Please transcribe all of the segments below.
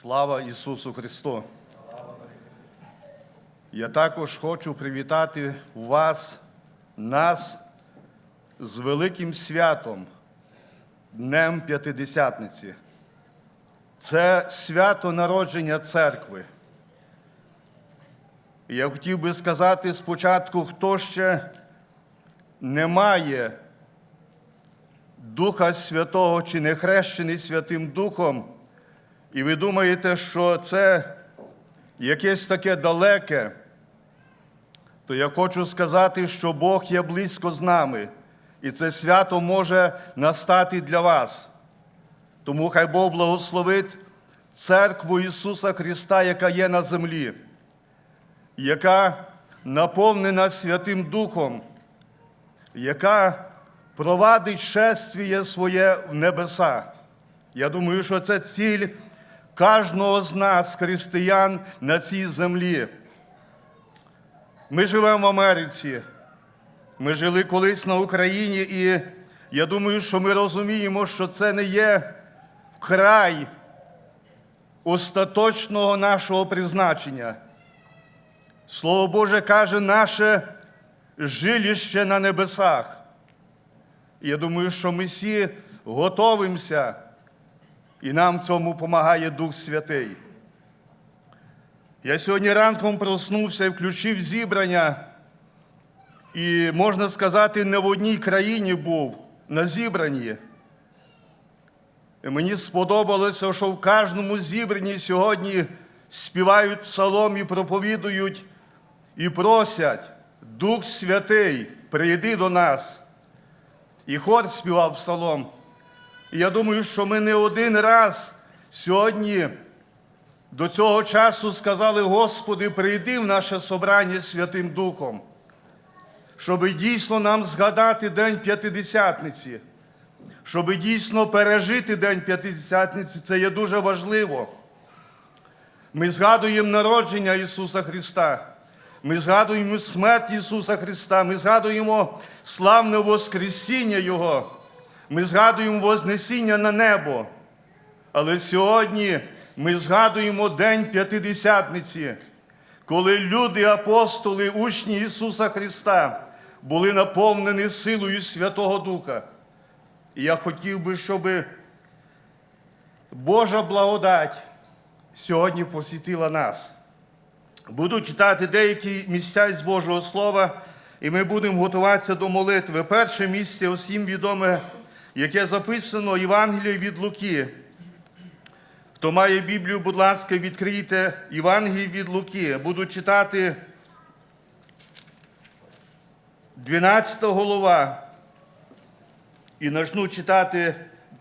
Слава Ісусу Христу! Я також хочу привітати вас, нас з великим святом, Днем П'ятидесятниці. Це свято народження церкви. Я хотів би сказати спочатку, хто ще не має Духа Святого чи не хрещений Святим Духом, і ви думаєте, що це якесь таке далеке, то я хочу сказати, що Бог є близько з нами, і це свято може настати для вас. Тому хай Бог благословить церкву Ісуса Христа, яка є на землі, яка наповнена Святим Духом, яка провадить шествіє своє в небеса. Я думаю, що це ціль кожного з нас, християн, на цій землі. Ми живемо в Америці. Ми жили колись на Україні, і я думаю, що ми розуміємо, що це не є край остаточного нашого призначення. Слово Боже каже, наше жилище на небесах. Я думаю, що ми всі готовимося, і нам в цьому допомагає Дух Святий. Я сьогодні ранком проснувся і включив зібрання, і можна сказати, не в одній країні був на зібранні. І мені сподобалося, що в кожному зібранні сьогодні співають псалом і проповідують і просять, Дух Святий, прийди до нас. І хор співав псалом. І я думаю, що ми не один раз сьогодні до цього часу сказали, Господи, прийди в наше собрання Святим Духом, щоб дійсно нам згадати День П'ятидесятниці, щоб дійсно пережити День П'ятидесятниці, це є дуже важливо. Ми згадуємо народження Ісуса Христа. Ми згадуємо смерть Ісуса Христа, ми згадуємо славне Воскресіння Його, ми згадуємо Вознесіння на небо. Але сьогодні ми згадуємо День П'ятидесятниці, коли люди, апостоли, учні Ісуса Христа були наповнені силою Святого Духа. І я хотів би, щоб Божа благодать сьогодні посітила нас. Буду читати деякі місця із Божого Слова, і ми будемо готуватися до молитви. Перше місце усім відоме, яке записано Євангеліє від Луки. Хто має Біблію, будь ласка, відкрийте Євангеліє від Луки. Буду читати 12 голова і почну читати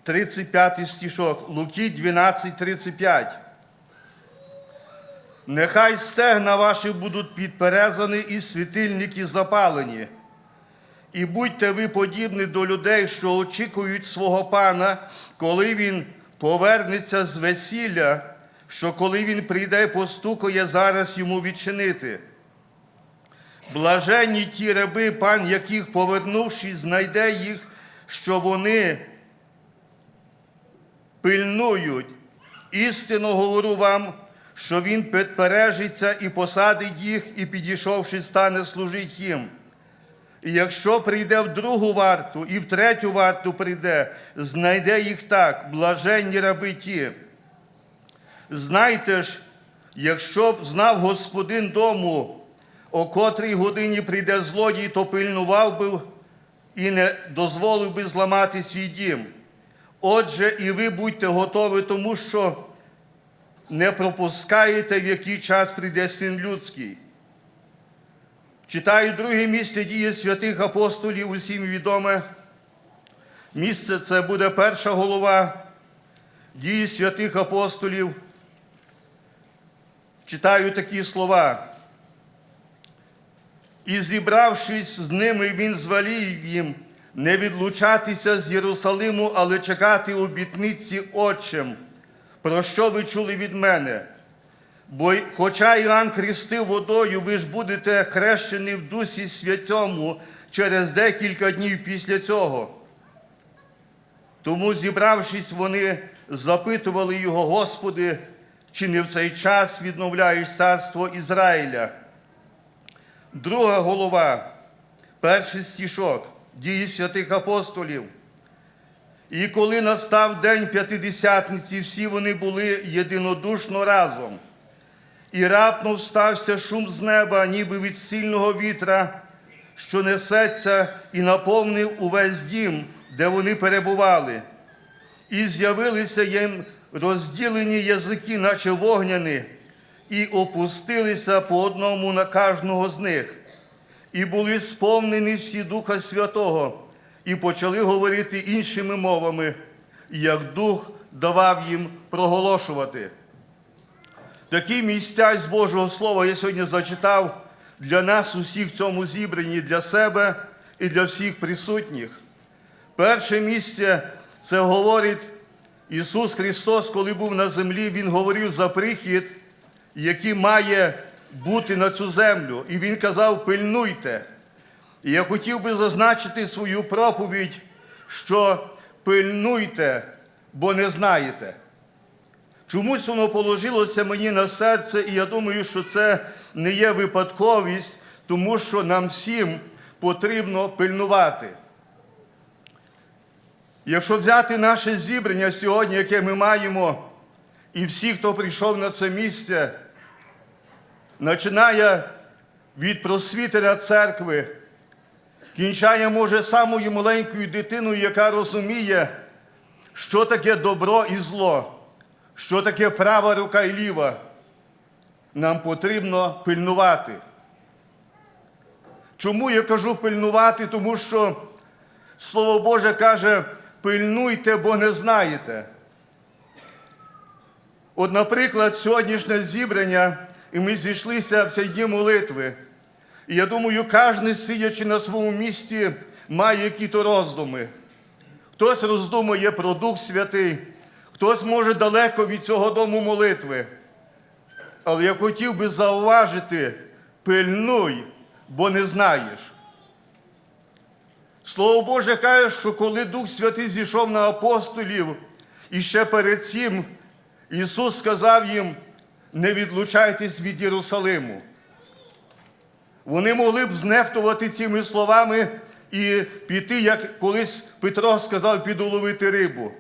35 стишок. Луки 12, 35. Нехай стегна ваші будуть підперезані і світильники запалені. І будьте ви подібні до людей, що очікують свого пана, коли він повернеться з весілля, що коли він прийде, постукає зараз йому відчинити. Блаженні ті раби, пан, яких, повернувшись, знайде їх, що вони пильнують. Істинно говорю вам, що він підпережиться і посадить їх, і підійшовши, стане служить їм. І якщо прийде в другу варту і в третю варту прийде, знайде їх так, блаженні раби ті. Знайте ж, якщо б знав господин дому, о котрій годині прийде злодій, то пильнував би і не дозволив би зламати свій дім. Отже, і ви будьте готові, тому що не пропускаєте, в який час прийде син людський. Читаю друге місце дії святих апостолів, усім відоме. Місце це буде перша голова дії святих апостолів. Читаю такі слова. І зібравшись з ними, він звалів їм не відлучатися з Єрусалиму, але чекати обітниці Отчим. Про що ви чули від мене? Бо хоча Іоанн хрестив водою, ви ж будете хрещені в Дусі Святому через декілька днів після цього. Тому, зібравшись, вони запитували його, Господи, чи не в цей час відновляєш царство Ізраїля? Друга голова, перший стішок, дії святих апостолів. І коли настав день п'ятидесятниці, всі вони були єдинодушно разом. І раптом стався шум з неба, ніби від сильного вітра, що несеться і наповнив увесь дім, де вони перебували. І з'явилися їм розділені язики, наче вогняні, і опустилися по одному на кожного з них. І були сповнені всі Духа Святого, і почали говорити іншими мовами, як Дух давав їм проголошувати. Такі місця з Божого Слова я сьогодні зачитав для нас усіх в цьому зібранні, для себе і для всіх присутніх. Перше місце це говорить Ісус Христос, коли був на землі, Він говорив за прихід, який має бути на цю землю. І Він казав: пильнуйте. І я хотів би зазначити свою проповідь, що пильнуйте, бо не знаєте. Чомусь воно положилося мені на серце, і я думаю, що це не є випадковість, тому що нам всім потрібно пильнувати. Якщо взяти наше зібрання сьогодні, яке ми маємо, і всі, хто прийшов на це місце, починає від просвітера церкви, кінчає, може, самою маленькою дитиною, яка розуміє, що таке добро і зло, що таке права рука і ліва, нам потрібно пильнувати. Чому я кажу пильнувати? Тому що Слово Боже каже, пильнуйте, бо не знаєте. От, наприклад, сьогоднішнє зібрання, і ми зійшлися в цей дні молитви. І я думаю, кожен, сидячи на своєму місці, має якісь роздуми. Хтось роздумує про Дух Святий, хтось може далеко від цього дому молитви. Але я хотів би зауважити, пильнуй, бо не знаєш. Слово Боже каже, що коли Дух Святий зійшов на апостолів, і ще перед цим Ісус сказав їм, не відлучайтесь від Єрусалиму. Вони могли б знехтувати цими словами і піти, як колись Петро сказав, піду ловити рибу.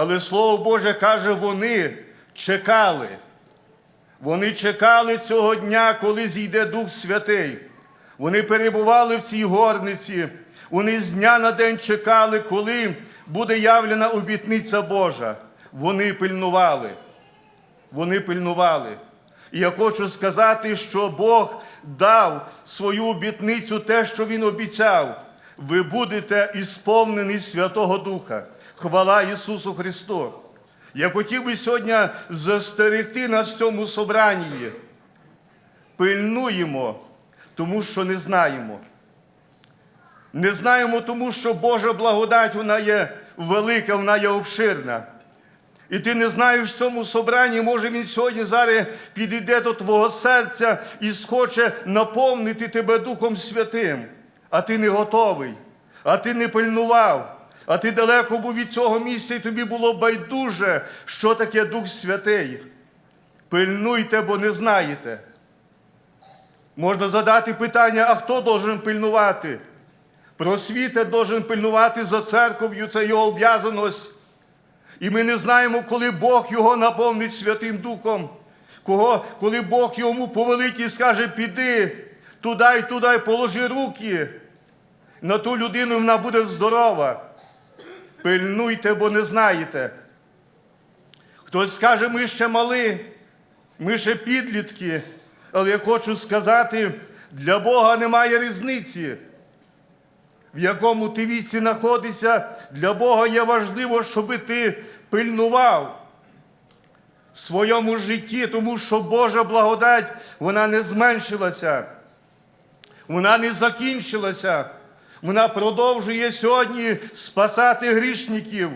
Але Слово Боже каже, вони чекали. Вони чекали цього дня, коли зійде Дух Святий. Вони перебували в цій горниці. Вони з дня на день чекали, коли буде явлена обітниця Божа. Вони пильнували. Вони пильнували. І я хочу сказати, що Бог дав свою обітницю те, що Він обіцяв. Ви будете ісповнені Святого Духа. Хвала Ісусу Христу. Я хотів би сьогодні застерегти нас в цьому собранні. Пильнуємо, тому що не знаємо. Не знаємо, тому що Божа благодать вона є велика, вона є обширна. І ти не знаєш в цьому собранні, може він сьогодні зараз підійде до твого серця і схоче наповнити тебе Духом Святим, а ти не готовий, а ти не пильнував, а ти далеко був від цього місця, і тобі було байдуже, що таке Дух Святий. Пильнуйте, бо не знаєте. Можна задати питання, а хто должен пильнувати? Просвіта должен пильнувати за церков'ю, це його об'язаність. І ми не знаємо, коли Бог його наповнить Святим Духом, кого, коли Бог йому повелить і скаже, піди туди і туди, положи руки. На ту людину вона буде здорова. Пильнуйте, бо не знаєте. Хтось скаже, ми ще мали, ми ще підлітки. Але я хочу сказати, для Бога немає різниці в якому ти віці знаходишся, для Бога є важливо, щоб ти пильнував в своєму житті, тому що Божа благодать вона не зменшилася, вона не закінчилася. Вона продовжує сьогодні спасати грішників.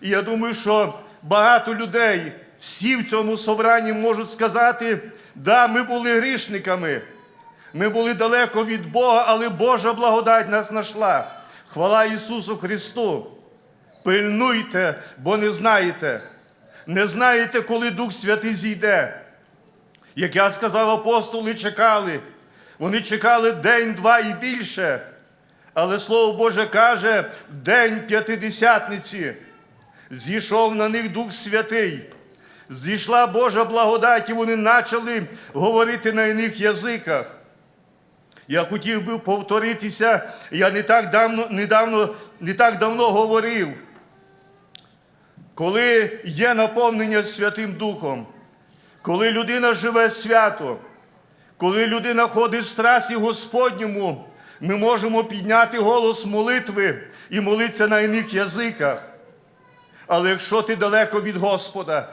І я думаю, що багато людей, всі в цьому собранні можуть сказати, да, ми були грішниками. Ми були далеко від Бога, але Божа благодать нас знайшла. Хвала Ісусу Христу. Пильнуйте, бо не знаєте. не знаєте, коли Дух Святий зійде. Як я сказав, апостоли чекали. Вони чекали день, два і більше. Але Слово Боже каже, день п'ятидесятниці зійшов на них Дух Святий. Зійшла Божа благодать, і вони почали говорити на іних язиках. Я хотів би повторитися, я не так давно, недавно, не так давно говорив, коли є наповнення Святим Духом, коли людина живе свято, коли людина ходить в страсі Господньому, ми можемо підняти голос молитви і молитися на іних язиках. Але якщо ти далеко від Господа,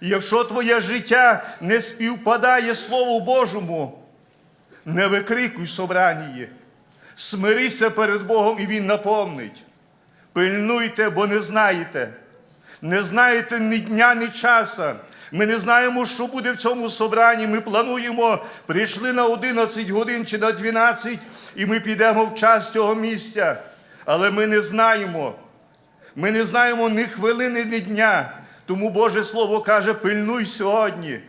якщо твоє життя не співпадає Слову Божому, не викрикуй в смирися перед Богом і Він наповнить. Пильнуйте, бо не знаєте. Не знаєте ні дня, ні часа. Ми не знаємо, що буде в цьому собранні. Ми плануємо, прийшли на 11 годин чи на 12, і ми підемо в час цього місця. Але ми не знаємо. Ми не знаємо ні хвилини, ні дня. Тому Боже Слово каже: пильнуй сьогодні.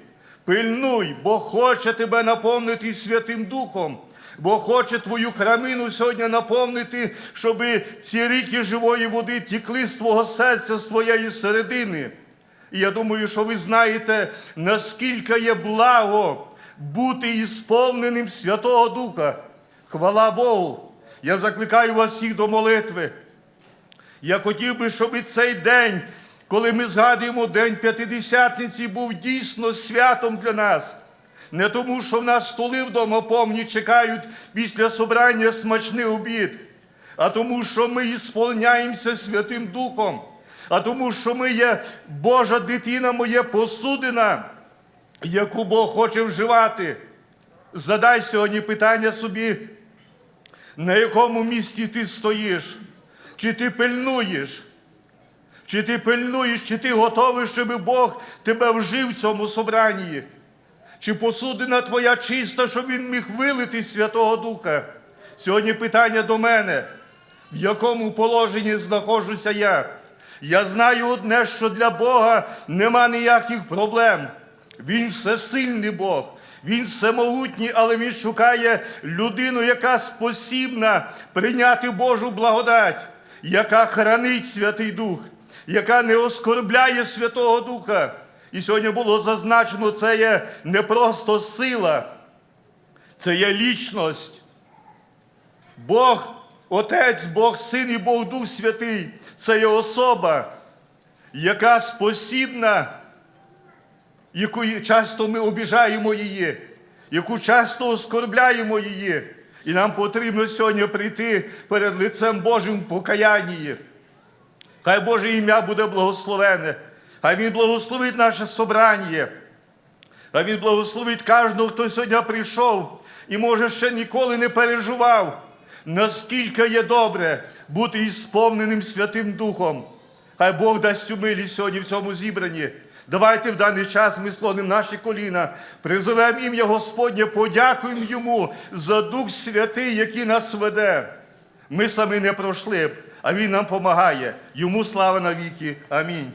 Пильнуй, бо хоче тебе наповнити Святим Духом, бо хоче твою храмину сьогодні наповнити, щоб ці ріки живої води тікли з твого серця, з твоєї середини. І я думаю, що ви знаєте, наскільки є благо бути ісповненим Святого Духа. Хвала Богу! Я закликаю вас всіх до молитви. Я хотів би, щоб і цей день, коли ми згадуємо День П'ятидесятниці, був дійсно святом для нас. Не тому, що в нас столи вдома повні чекають після собрання смачний обід, а тому, що ми ісполняємося Святим Духом, а тому, що ми є Божа дитина, моє посудина, яку Бог хоче вживати. Задай сьогодні питання собі, на якому місці ти стоїш, чи ти пильнуєш, чи ти пильнуєш, чи ти готовий, щоб Бог тебе вжив в цьому собранні? Чи посудина твоя чиста, щоб він міг вилити Святого Духа? Сьогодні питання до мене, в якому положенні знаходжуся я. Я знаю одне, що для Бога нема ніяких проблем. Він всесильний Бог, він всемогутній, але він шукає людину, яка спосібна прийняти Божу благодать, яка хранить Святий Дух, яка не оскорбляє Святого Духа. І сьогодні було зазначено, це є не просто сила, це є лічність. Бог Отець, Бог Син і Бог Дух Святий це є особа, яка спосібна, яку часто ми обіжаємо її, яку часто оскорбляємо її. І нам потрібно сьогодні прийти перед лицем Божим в покаянні. Хай Боже ім'я буде благословене. Хай Він благословить наше собрання. Хай Він благословить кожного, хто сьогодні прийшов і, може, ще ніколи не переживав, наскільки є добре бути ісповненим Святим Духом. Хай Бог дасть цю милість сьогодні в цьому зібранні. Давайте в даний час ми слонимо наші коліна, призовемо ім'я Господнє, подякуємо Йому за Дух Святий, який нас веде. Ми самі не пройшли б, а Він нам допомагає. Йому слава навіки. Амінь.